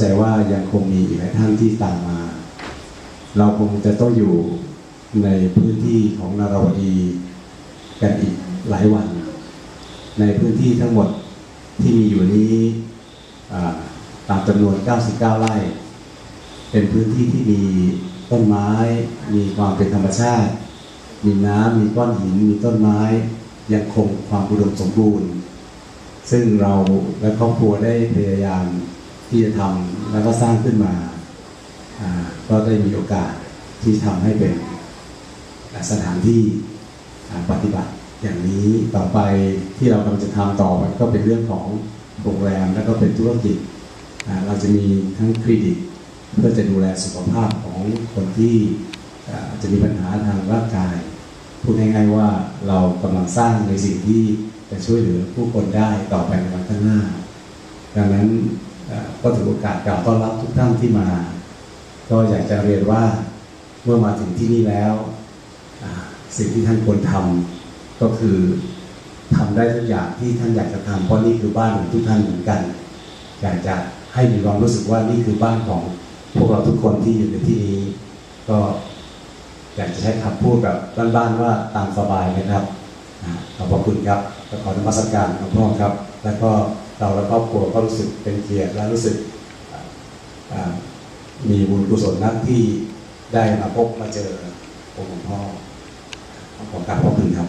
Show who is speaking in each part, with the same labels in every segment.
Speaker 1: ใจว่ายังคงมีอีกหลายท่านที่ตามมา เราคงจะต้องอยู่ในพื้นที่ของนาราวดีกันอีกหลายวัน ในพื้นที่ทั้งหมดที่มีอยู่นี้ตามจำนวน 99 ไร่ เป็นพื้นที่ที่มีต้นไม้ มีความเป็นธรรมชาติ มีน้ำมีก้อนหิน มีต้นไม้ ยังคงความอุดมสมบูรณ์ ซึ่งเราและครอบครัวได้พยายาม ที่จะทำแล้วก็สร้างขึ้นมา ก็ได้มีโอกาสที่ทำให้เป็นสถานที่ปฏิบัติอย่างนี้ต่อไปที่เรากำลังจะทำต่อไปก็เป็นเรื่องของโรงแรมแล้วก็เป็นธุรกิจ เราจะมีทั้งคลินิกเพื่อจะดูแลสุขภาพของคนที่จะมีปัญหาทางร่างกาย พูดง่ายๆว่าเรากำลังสร้างในสิ่งที่จะช่วยเหลือผู้คนได้ต่อไปในวันข้างหน้า ดังนั้น ก็ถือโอกาสกล่าวต้อนรับทุกท่านที่มา ก็อยากจะเรียนว่าเมื่อมาถึงที่นี่แล้ว สิ่งที่ท่านควรทำก็คือทำได้ทุกอย่างที่ท่านอยากจะทำเพราะนี่คือบ้านของทุกท่านเหมือนกันอยากจะให้มีความรู้สึกว่านี่คือบ้านของพวกเราทุกคนที่อยู่ในที่นี้ ก็อยากจะใช้คำพูดแบบบ้านๆว่าตามสบายนะครับขอบพระคุณครับขอนมัสการหลวงพ่อครับ แล้วก็ เราและครอบครัวก็รู้สึกเป็นเกียรติและรู้สึกมีบุญกุศลนักที่ได้มาพบมาเจอองค์หลวงพ่อขอกราบขอบคุณครับ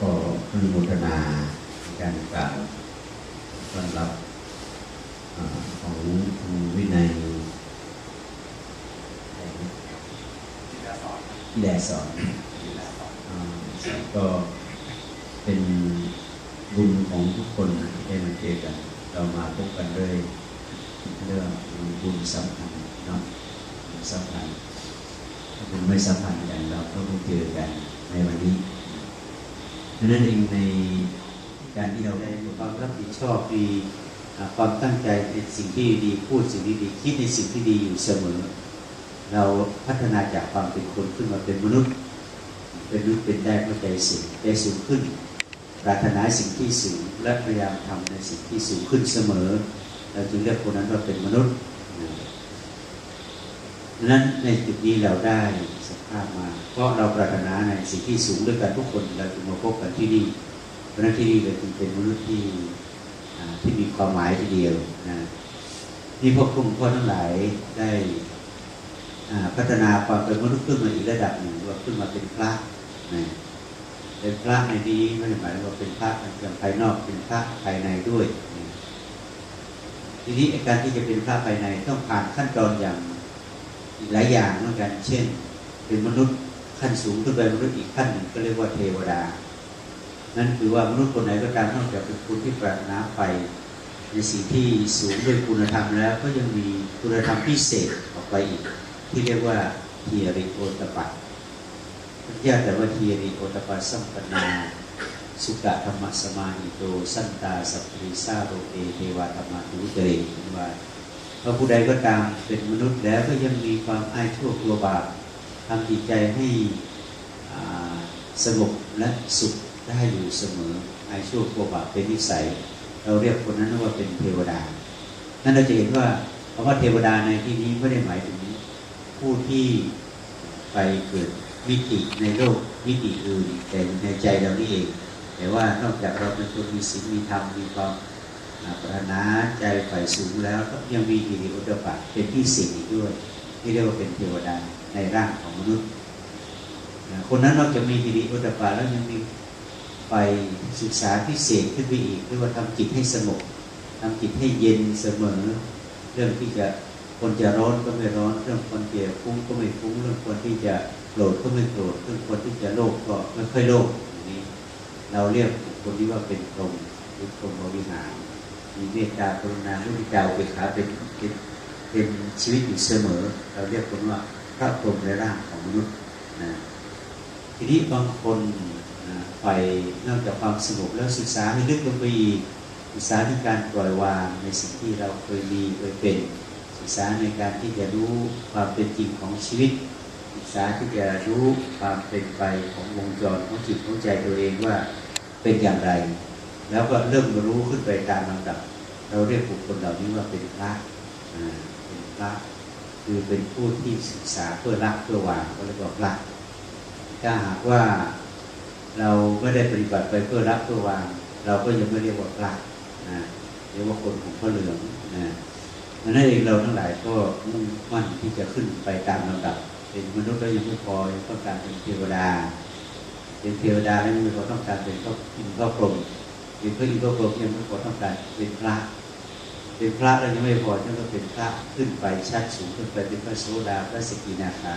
Speaker 2: ก็อนุโมทนาในการกล่าวต้อนรับอาของคุณวินัยที่ แดสอนก็เป็นบุญของทุกคนที่ได้มาเจอกัน เรามาพบกันด้วยเรื่องบุญสัมพันธ์เนาะบุญสัมพันธ์ถ้าบุญไม่สัมพันธ์กันเราก็ไม่เจอกันในวันนี้ดังนั้นเองในการที่เราได้
Speaker 3: มีความรับผิดชอบมีความตั้งใจในสิ่งที่ดีพูดสิ่งที่ดีคิดในสิ่งที่ดีอยู่เสมอ เราพัฒนาจากความเป็นคนขึ้นมาเป็นมนุษย์ เป็นมนุษย์เป็นได้เพราใจสูงใจสูงขึ้น ปรารถนาสิ่งที่สูงและพยายามทำในสิ่งที่สูงขึ้นเสมอ เราจึงเรียกคนนั้นว่าเป็นมนุษย์นั้นในจุดนี้เราได้สภาพมา เพราะเราปรารถนาในสิ่งที่สูงด้วยกันทุกคนเราจึงมาพบกันที่นี่เพราะนั้นที่นี่เลยจึงเป็นมนุษย์ที่ที่มีความหมายทีเดียวนะนี่พวกคุณพ่อทั้งหลายได้ พัฒนาความเป็นมนุษย์ขึ้นมาอีกระดับหนึ่งว่าขึ้นมาเป็นพระนะเป็นพระในนี้ไม่ได้หมายว่าเป็นพระเพียงภายนอกเป็นพระภายในด้วยนะทีนี้การที่จะเป็นพระภายในต้องผ่านขั้นตอนอย่างหลายอย่างเหมือนกัน เช่น เป็นมนุษย์ขั้นสูงขึ้นไปมนุษย์อีกขั้นหนึ่งก็เรียกว่าเทวดา นั่นคือว่ามนุษย์คนไหนก็ตามนอกจากเป็นคนที่ปรารถนาไปในสิ่งที่สูงด้วยคุณธรรมแล้ว ก็ยังมีคุณธรรมพิเศษออกไปอีก ที่เรียกว่าเทียริโอตปะพุทธเจ้าแต่ว่าเทียริโอตปะสัมปนาสุกะธรรมสมาหิโต สันตาสัพพิสาโรเอเทวาธรรมาตุเตริว่าพระผู้ใดก็ตามเป็นมนุษย์แล้วก็ยังมีความอายชั่วกลัวบาปทำจิตใจให้สงบและสุขได้อยู่เสมอไอ้ชั่วกลัวบาปเป็นนิสัย เราเรียกคนนั้นว่าเป็นเทวดา นั่นเราจะเห็นว่าคำว่าเทวดาในที่นี้ไม่ได้หมายถึง ผู้ที่ไปเกิดมิติในโลกมิติอื่นแต่ในใจเรานี่เอง แต่ว่านอกจากเราเป็นคนมีศีลมีธรรมมีความปรารถนาใจฝ่สูงแล้วก็ยังมีกิริโอตปะเป็นที่สิ่งอีกด้วย ที่เรียกว่าเป็นเทวดาในร่างของมนุษย์ คนนั้นนอกจากมีกิริโอตปะแล้วยังมีไปศึกษาพิเศษขึ้นไปอีกเรียกว่าทำจิตให้สงบทำจิตให้เย็นเสมอ เรื่องที่จะ คนจะร้อนก็ไม่ร้อน เรื่องคนจะฟุ้งก็ไม่ฟุ้ง เรื่องคนที่จะโกรธก็ไม่โกรธ เรื่องคนที่จะโลภก็ไม่ค่อยโลภอย่างนี้ เราเรียกคนที่ว่าเป็นพรหมหรือพรหมบริหารมีเมตตากรุณามุทิตาอุเบกขาเป็นเป็นเป็นชีวิตอยู่เสมอ เราเรียกคนว่าพระพรหมในร่างของมนุษย์นะทีนี้บางคนไปนอกจากความสงบแล้วศึกษาให้ลึกลงไปอีกศึกษาถึงการปล่อยวางในสิ่งที่เราเคยมีเคยเป็น ศึกษาในการที่จะรู้ความเป็นจริงของชีวิต ศึกษาที่จะรู้ความเป็นไปของวงจรของจิตของใจตัวเองว่าเป็นอย่างไร แล้วก็เริ่มรู้ขึ้นไปตามลำดับ เราเรียกบุคคลเหล่านี้ว่าเป็นพระเป็นพระคือเป็นผู้ที่ศึกษาเพื่อรักเพื่อวางก็เรียกว่าพระถ้าหากว่าเราไม่ได้ปฏิบัติไปเพื่อรักเพื่อวาง เราก็ยังไม่เรียกว่าพระนะเรียกว่าคนของพระเหลืองนะ ดังนั้นเองเราทั้งหลายก็มุ่งมั่นที่จะขึ้นไปตามลำดับ เป็นมนุษย์แล้ยังไม่พอต้องการเป็นเทวดา เป็นเทวดาแล้วยังไม่พอต้องการเป็นพระอินทร์พรมเป็นพระอินทร์พรมยังไม่พอต้องการเป็นพระเป็นพระแล้วยังไม่พอยังก็เป็นพระขึ้นไปชั้นสูงขึ้นไปเป็นพระโสดาพระสกินาคา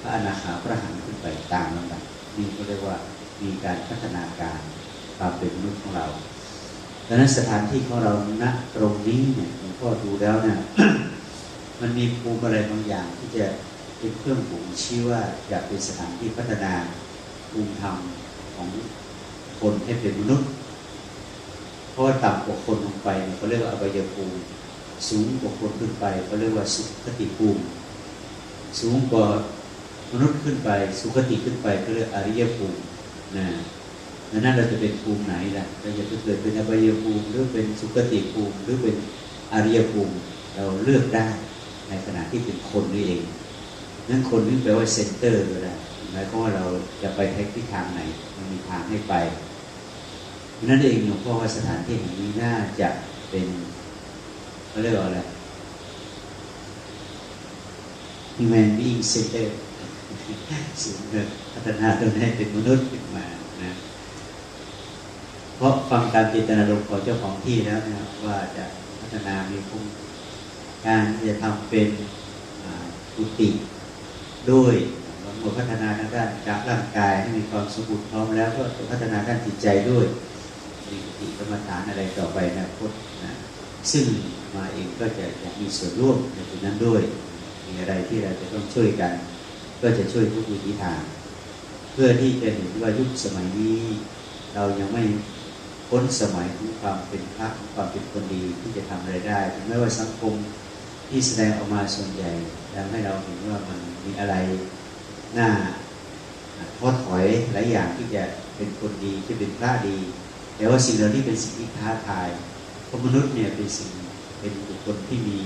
Speaker 3: พระอนาคาพระหันขึ้นไปตามลำดับนี่ก็เรียกว่ามีการพัฒนาการความเป็นมนุษย์ของเรา ดังนั้นสถานที่ของเราณตรงนี้เนี่ยหลวงพ่อดูแล้วเนี่ยมันมีภูมิอะไรบางอย่างที่จะเป็นเครื่องบ่งชี้ว่าอยากเป็นสถานที่พัฒนาภูมิธรรมของคนให้เป็นมนุษย์ เพราะว่าต่ำกว่าคนลงไปเนี่ยเขาเรียกว่าอบายภูมิ สูงกว่าคนขึ้นไปเขาเรียกว่าสุขติภูมิ สูงกว่ามนุษย์ขึ้นไป สุขติขึ้นไปก็เรียกอริยภูมินะ ดังนั้นเราจะเป็นภูมิไหนล่ะเราจะเกิดเป็นอบายภูมิหรือเป็นสุขติภูมิหรือเป็นอริยภูมิเราเลือกได้ในขณะที่เป็นคนนี่เองนั้นคนนี่แปลว่าเซนเตอร์ก็ได้หมายความว่าเราจะไปทที่ทางไหนมันมีทางให้ไปนั่นเองหลวงพ่อว่าสถานที่แห่งนี้น่าจะเป็นเขาเรียกว่าอะไร human being center สูงเกินพัฒนาตนให้เป็นมนุษย์ขึ้นมานะ เพราะฟังการเจตนารมณ์ของเจ้าของที่แล้วนะครับว่าจะพัฒนามีคุมการที่จะทำเป็นอ่ากุฏิด้วยเมื่อพัฒนาทางด้านจากร่างกายให้มีความสมบูรณ์พร้อมแล้วก็จะพัฒนาด้านจิตใจด้วยมีกุฏิกรรมฐานอะไรต่อไปในะพุทธนะซึ่งมาเองก็จะอยากมีส่วนร่วมในตรงนั้นด้วย มีอะไรที่เราจะต้องช่วยกัน ก็จะช่วยทุกวิถีทาง เพื่อที่จะเห็นว่ายุคสมัยนี้ เรายังไม่ พ้นสมัยของความเป็นพระของความเป็นคนดีที่จะทำอะไรได้ถึงแม้ว่าสังคมที่แสดงออกมาส่วนใหญ่ทำให้เราเห็นว่ามันมีอะไรหน่าท้อถอยหลายอย่างที่จะเป็นคนดีที่เป็นพระดี แต่ว่าสิ่งเหล่านี้เป็นสิ่งที่ท้าทายเพราะมนุษย์เนี่ยเป็นสิ่งเป็นบุคคลที่มี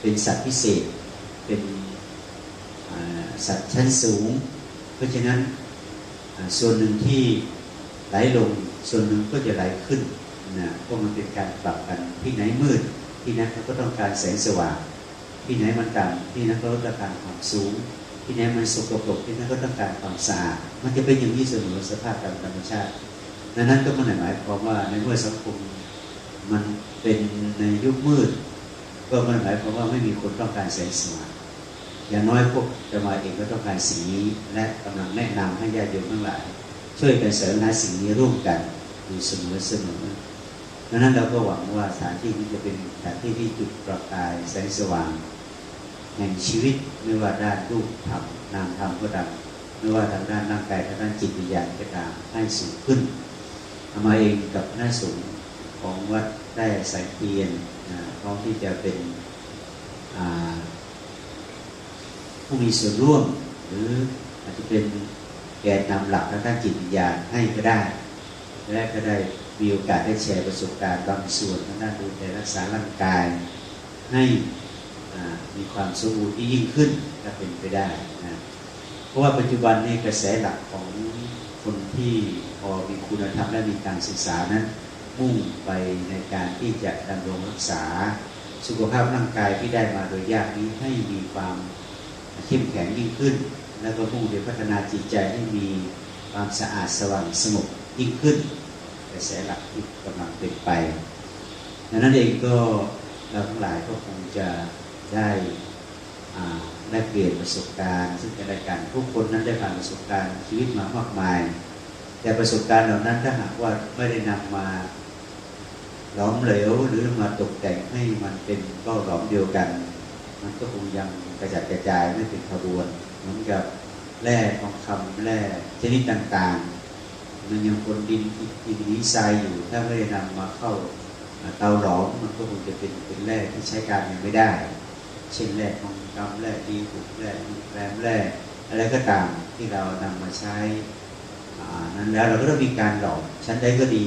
Speaker 3: เป็นสัตว์พิเศษ เป็นสัตว์ชั้นสูง เพราะฉะนั้นส่วนหนึ่งที่ไหลลง ส่วนหนึ่งก็จะไหลขึ้นนะเพราะมันเป็นการปรับกันที่ไหนมืด ที่นั้นเขาก็ต้องการแสงสว่าง ที่ไหนมันต่ำที่นั้นก็ต้องการความสูง ที่ไหนมันสกปรกที่นั้นก็ต้องการความสะอาดมันจะเป็นอย่างนี้เสมอสภาพตามธรรมชาติดังนั้นก็มันหมายความว่าในเมื่อสังคมมันเป็นในยุคมืด ก็มันหมายความว่าไม่มีคนต้องการแสงสว่างอย่างน้อยพวกจะมาเองก็ต้องการสิ่งนี้และกำลังแนะนำให้ญาติโยมทั้งหลาย ช่วยกันเสริมหาสิ่งนี้ร่วมกันอยู่เสมอเสมอดังนั้นเราก็หวังว่าสถานที่นี้จะเป็นสถานที่ที่จุดประกายแสงสว่างแห่งชีวิตไม่ว่าด้านรูปธรรมนามธรรมก็ตามไม่ว่าทางด้านร่างกายทางด้านจิตวิญญาณก็ตามให้สูงขึ้นเอามาเองกับหน้าสูงของวัดได้สายเทียนพร้อมที่จะเป็นผู้มีส่วนร่วม หรืออาจจะเป็น แกนนำหลักทางด้านจิตวิญญาณให้ก็ได้ และก็ได้มีโอกาสได้แชร์ประสบการณ์บางส่วนทางด้านดูแลรักษาร่างกาย ให้มีความสมบูรณ์ที่ยิ่งขึ้นถ้าเป็นไปได้นะเพราะว่าปัจจุบันนี้กระแสหลักของคนที่พอมีคุณธรรมและมีการศึกษานั้นมุ่งไปในการที่จะดำรงรักษา สุขภาพร่างกายที่ได้มาโดยยากนี้ให้มีความเข้มแข็งยิ่งขึ้น แล้วก็มุ่งไปพัฒนาจิตใจให้มีความสะอาดสว่างสงบยิ่งขึ้นกระแสหลักที่กำลังเป็นไปดังนั้นเองก็เราทั้งหลายก็คงจะได้ได้เปลี่ยนประสบการณ์ ซึ่งกันและกันทุกคนนั้นได้ผ่านประสบการณ์ชีวิตมามากมาย แต่ประสบการณ์เหล่านั้นถ้าหากว่าไม่ได้นำมาหลอมเหลวหรือมาตกแต่งให้มันเป็นก็หลอมเดียวกัน มันก็คงยังกระจัดกระจายไม่เป็นขบวนเหมือนกับแร่ทองคำแร่ชนิดต่างๆ มันยังคนดินดินนี้ทรายอยู่ ถ้าไม่ได้นำมาเข้าเตาหลอมมันก็คงจะเป็นเป็นแร่ที่ใช้การยังไม่ได้ เช่นแร่ทองคำแร่ดีบุกแร่แรมแร่อะไรก็ตามที่เรานำมาใช้นั้นแล้วเราก็ต้องมีการหลอมชั้นใดก็ดี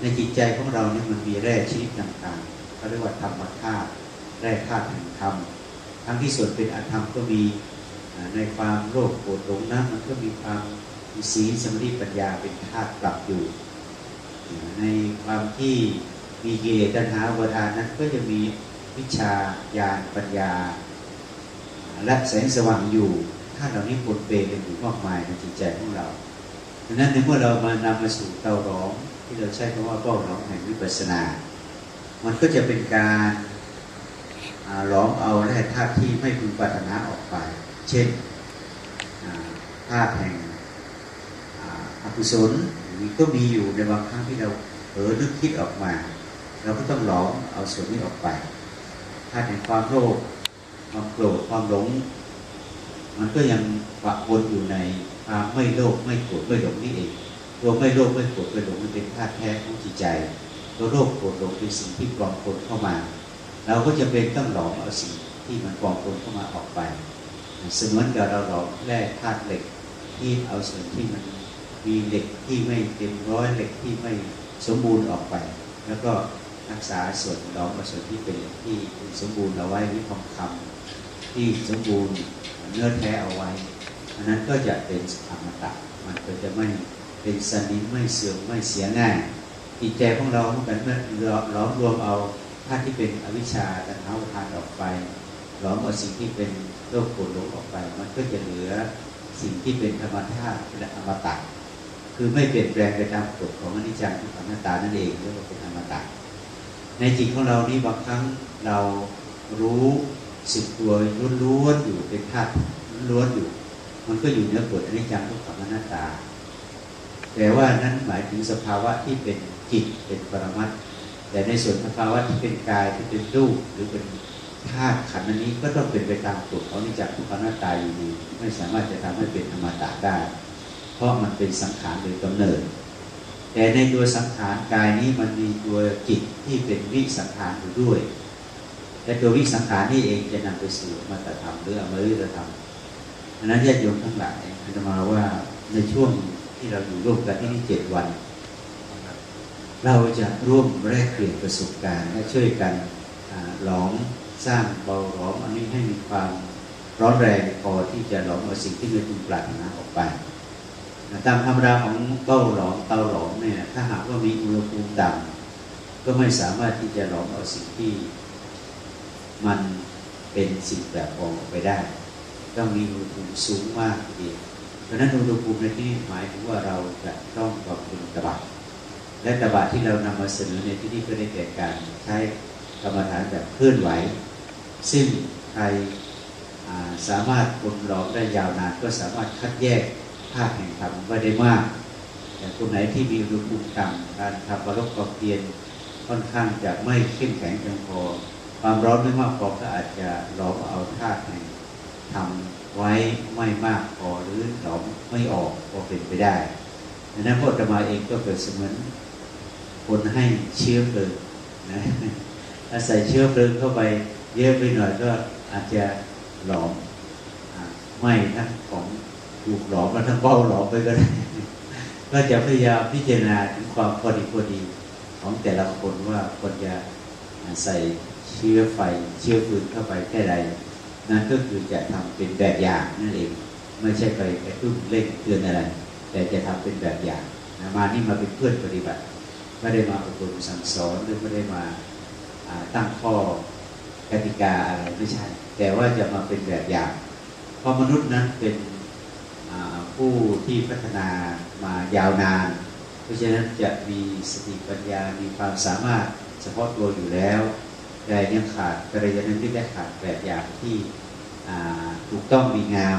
Speaker 3: ในจิตใจของเราเนี่ยมันมีแร่ชนิดต่างๆเขาเรียกว่าธรรมธาตุ แร่ธาตุแห่งธรรมทั้งที่ส่วนเป็นอธรรมก็มีในความโลภโกรธหลงนั้นมันก็มีความมีศีลสมาธิปัญญาเป็นธาตุปรับอยู่ ในความที่มีกิเลสตัณหาอุปาทานนั้นก็จะมีวิชาญาณปัญญา และแสงสว่างอยู่ธาตุเหล่านี้ปนเปกันอยู่มากมายในจิตใจของเราดังนั้นในเมื่อเรามานำมาสู่เตาร้องที่เราใช้คำว่าเป้าร้องแห่งวิปัสสนา มันก็จะเป็นการ อ่าล้อมเอาแร่ธาตุที่ไม่พึงปรารถนาออกไป เช่นอ่าธาตุแห่งอกุศลนี้ก็มีอยู่ในบางครั้งที่เราเผลอนึกคิดออกมา เราก็ต้องหลอมเอาส่วนนี้ออกไปถ้าแห่งความโลภความโกรธความหลง มันก็ยังปะปนอยู่ในความไม่โลภไม่โกรธไม่หลงนี่เองตัวไม่โลภไม่โกรธไม่หลงมันเป็นธาตุแท้ของจิตใจตัวโลภโกรธหลงเป็นสิ่งที่ปลอมปนเข้ามา เราก็จะเป็นต้องหลอมเอาสิ่งที่มันปลอมปนเข้ามาออกไปเสมือนกับเราหลอมแร่ธาตุเหล็กที่เอาส่วนที่มันมีเหล็กที่ไม่เต็มร้อยเหล็กที่ไม่สมบูรณ์ออกไป แล้วก็รักษาส่วนรองกับส่วนที่เป็นที่สมบูรณ์เอาไว้วิทองคำที่สมบูรณ์เนื้อแท้เอาไว้อันนั้นก็จะเป็นอมตะมันก็จะไม่เป็นสนิมไม่เสื่อมไม่เสียง่ายจิตใจของเราเหมือนกันเมื่อล้อมรวมเอา ธาตุที่เป็นอวิชชาตัณหาอุปาทานออกไปหลอมเอาสิ่งที่เป็นโลกโกรธหลงออกไป มันก็จะเหลือสิ่งที่เป็นธรรมธาตุและอมตะคือไม่เปลี่ยนแปลงไปตามกฎของอนิจจังทุกขังอนัตตานั่นเองเรียกว่าเป็นอมตะในจิตของเรานี่บางครั้งเรารู้สึกตัวล้วนๆอยู่เป็นธาตุล้วนอยู่ มันก็อยู่เหนือกฎอนิจจังทุกขังอนัตตา แต่ว่านั้นหมายถึงสภาวะที่เป็นจิตเป็นปรมัตถ์ แต่ในส่วนสภาวะที่เป็นกายที่เป็นรูปหรือเป็นธาตุขันธ์อันนี้ก็ต้องเป็นไปตามกฎของนิจจังทุกขังอนัตตาอยู่ดีไม่สามารถจะทำให้เป็นอมตะได้ เพราะมันเป็นสังขารโดยกำเนิด แต่ในตัวสังขารกายนี้มันมีตัวจิตที่เป็นวิสังขารอยู่ด้วยแต่ตัววิสังขารนี่เองจะนำไปสู่มาตรธรรมหรืออมฤตธรรมดังนั้นญาติโยมทั้งหลายอาจะมาว่าในช่วงที่เราอยู่ร่วมกันที่นี่เจ็ดวัน เราจะร่วมแลกเปลี่ยนประสบการณ์และช่วยกันหลอมสร้างเบาหลอมอันนี้ให้มีความร้อนแรงพอที่จะหลอมเอาสิ่งที่ไม่พึงปรารถนาออกไปตามธรรมดาของเบ้าหลอมเตาหลอมเนี่ยถ้าหากว่ามีอุณหภูมิต่ำก็ไม่สามารถที่จะหลอมเอาสิ่งที่มันเป็นสิ่งแปลกปลอออกไปได้ต้องมีอุณหภูมิสูงมากทีเดียวเพราะฉะนั้นอุณหภูมิในที่นี้หมายถึงว่าเราจะต้องบำเพ็ญตบะ และตบะที่เรานำมาเสนอในที่นี้ก็ได้แก่การใช้กรรมฐานแบบเคลื่อนไหว ซึ่งใครสามารถคนหลอมได้ยาวนานก็สามารถคัดแยกภาคแห่งธรรมไว้ได้มาก แต่คนไหนที่มีอุณหภูมิต่ำการทำบรรความเพียรค่อนข้างจะไม่เข้มแข็งเพียงพอ ความร้อนไม่มากพอก็อาจจะหลอมเอาธาตุแห่งทำไว้ไม่มากพอหรือหลอมไม่ออกก็เป็นไปได้ ดังนั้นพระธรรมาเองก็เป็นเสมือนคนให้เชื้อเพลิงนะถ้าใส่เชื้อเพลิงเข้าไปเยอะไปหน่อยก็อาจจะหลอมไหม้ทั้งของถูกหลอมแล้วทั้งเบ้าหลอมไปก็ได้ก็จะพยายามพิจารณาถึงความพอดีพอดีของแต่ละคนว่าควรจะใส่เชื้อไฟเชื้อฟืนเข้าไปแค่ใดนั่นก็คือจะทำเป็นแบบอย่างนั่นเอง ไม่ใช่ไปกระตุ้นเร่งเตือนอะไร แต่จะทำเป็นแบบอย่างนะมานี่มาเป็นเพื่อนปฏิบัติไม่ได้มาอบรมสั่งสอนหรือไม่ได้มาตั้งข้อกติกาอะไรไม่ใช่ แต่ว่าจะมาเป็นแบบอย่าง เพราะมนุษย์นั้นเป็นผู้ที่พัฒนามายาวนาน เพราะฉะนั้นจะมีสติปัญญา มีความสามารถเฉพาะตัวอยู่แล้ว แต่ยังขาดกระยาณมิตรและขาดแบบอย่างที่ถูกต้องดีงาม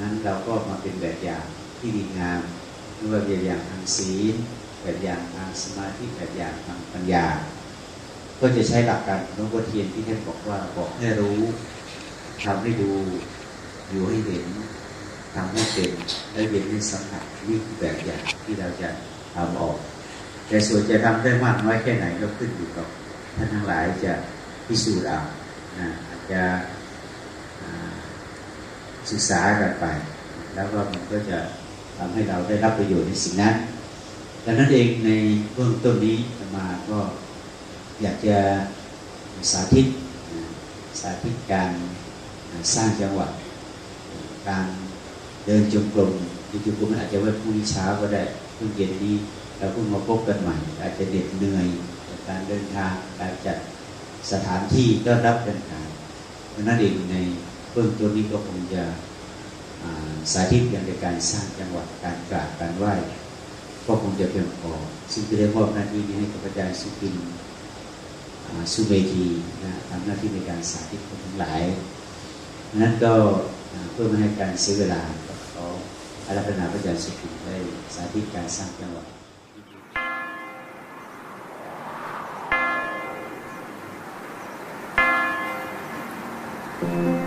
Speaker 3: นั้นเราก็มาเป็นแบบอย่าง ที่ดีงามไม่ว่าแบบอย่างทางศีลแบบอย่างทางสมาธิแบบอย่างทางปัญญา ก็จะใช้หลักการของหลวงพ่อเทียนที่ท่านบอกว่าบอกให้รู้ทำให้ดูอยู่ให้เห็นทำให้เป็นและเรียนให้สัมผัสนี่คือแบบอย่างที่เราจะทำออก แต่ส่วนจะทำได้มากน้อยแค่ไหนก็ขึ้นอยู่กับท่านทั้งหลายจะพิสูจน์เอานะอาจจะศึกษากันไป แล้วก็มันก็จะ ทำให้เราได้รับประโยชน์ในสิ่งนั้นดังนั้นเองในเบื้องต้นนี้มาก็อยากจะสาธิตสาธิตการสร้างจังหวะการเดินจงกรมจงกรมมันอาจจะไว้พรุ่งนี้เช้าก็ได้พรุ่งเย็นนี้เราเพิ่งมาพบกันใหม่ อาจจะเหน็ดเหนื่อยจากการเดินทางการจัดสถานที่ต้อนรับเดินทางดังนั้นเองในเบื้องต้นนี้ก็คงจะ สาธิตยังในการสร้างจังหวัดการกราบการไหว้ก็คงจะเพียงพอซึ่งจะได้มอบหน้าที่นี้ให้กับอาจารย์สุกินสุเมกีนะทำหน้าที่ในการสาธิตคนทั้งหลายนั้นก็เพื่อไม่ให้การเสียเวลาเขาอารัธนาพระอาจารย์สุกินได้สาธิตการสร้างจังหวะうん。